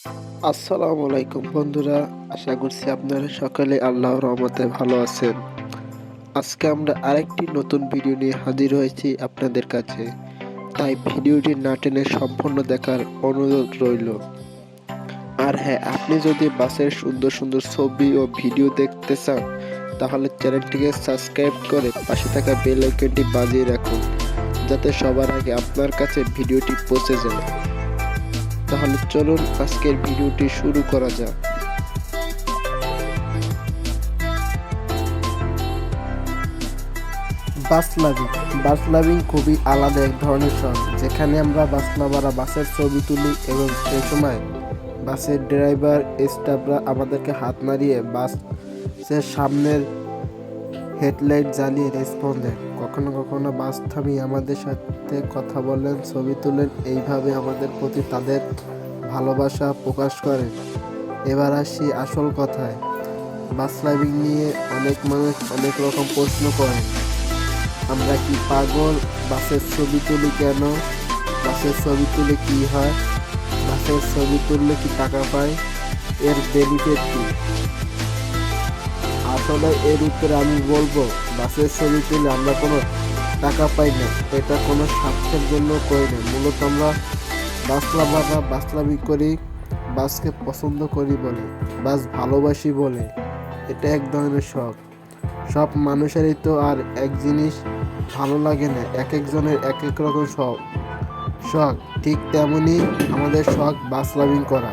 আসসালামু আলাইকুম বন্ধুরা, আশা করছি আপনারা সকালে আল্লাহর রহমতে ভালো আছেন। আজকে আমরা আরেকটি নতুন ভিডিও নিয়ে হাজির হয়েছি আপনাদের কাছে। তাই ভিডিওটি না টেনে সম্পূর্ণ দেখার অনুরোধ রইল। আর হ্যাঁ আপনি যদি বাসের সুন্দর সুন্দর ছবি ও ভিডিও দেখতে চান, তাহলে চ্যানেলটিকে সাবস্ক্রাইব করে পাশে থাকা বেল আইকনটি বাজিয়ে রাখুন, যাতে সবার আগে আপনার কাছে ভিডিওটি পৌঁছে যায়। তাহলে চলুন আজকের ভিডিওটি শুরু করা যাক। বাস লাভিং বাস লাভিং খুবই আলাদা এক ধরনের শখ যেখানে আমরা বাস লাভাররা বাসের ছবি তুলি এবং সেই সময় বাসের ড্রাইভার, স্টাফরা আমাদেরকে হাত নাড়িয়ে বাসের সামনের হেডলাইট জ্বালিয়ে রেসপন্স দেন। কখনো কখনো বাস থামিয়ে আমাদের সাথে কথা বলেন, ছবি তুলেন, এইভাবে আমাদের প্রতি তাদের ভালোবাসা প্রকাশ করেন। এবার আসি আসল কথায়। বাস ড্রাইভিং নিয়ে অনেক মানুষ অনেক রকম প্রশ্ন করেন, আমরা কি পাগল? বাসের ছবি তুলি কেন? বাসের ছবি তুলে কি হয়? বাসের ছবি তুললে কি টাকা পায়? এর বেনিফিট কি? আসলে এর উত্তরে আমি বলব, বাসের ছবি তুলে আমরা কোনো টাকা পাই না। এটা কোনো স্বার্থের জন্য করি না। মূলত আমরা বাসলাভাররা বাসলামি করি, বাসকে পছন্দ করি বলে, বাস ভালোবাসি বলে। এটা এক ধরনের শখ। সব মানুষেরই তো আর এক জিনিস ভালো লাগে না, এক একজনের এক এক রকম শখ। শখ ঠিক তেমনই আমাদের শখ বাস লাভিং করা।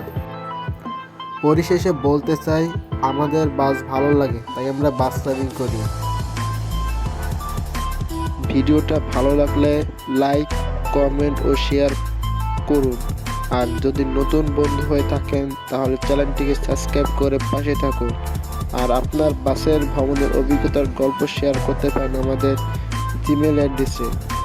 পরিশেষে বলতে চাই, আমাদের বাস ভালো লাগে, তাই আমরা বাস লাভিং করি। ভিডিওটা ভালো লাগলে লাইক, কমেন্ট ও শেয়ার করুন। আর যদি নতুন বন্ধু হয়ে থাকেন, তাহলে চ্যানেলটিকে সাবস্ক্রাইব করে পাশে থাকুন। আর আপনার বাসের ভ্রমণের অভিজ্ঞতার গল্প শেয়ার করতে পারেন আমাদের জিমেল অ্যাড্রেসে।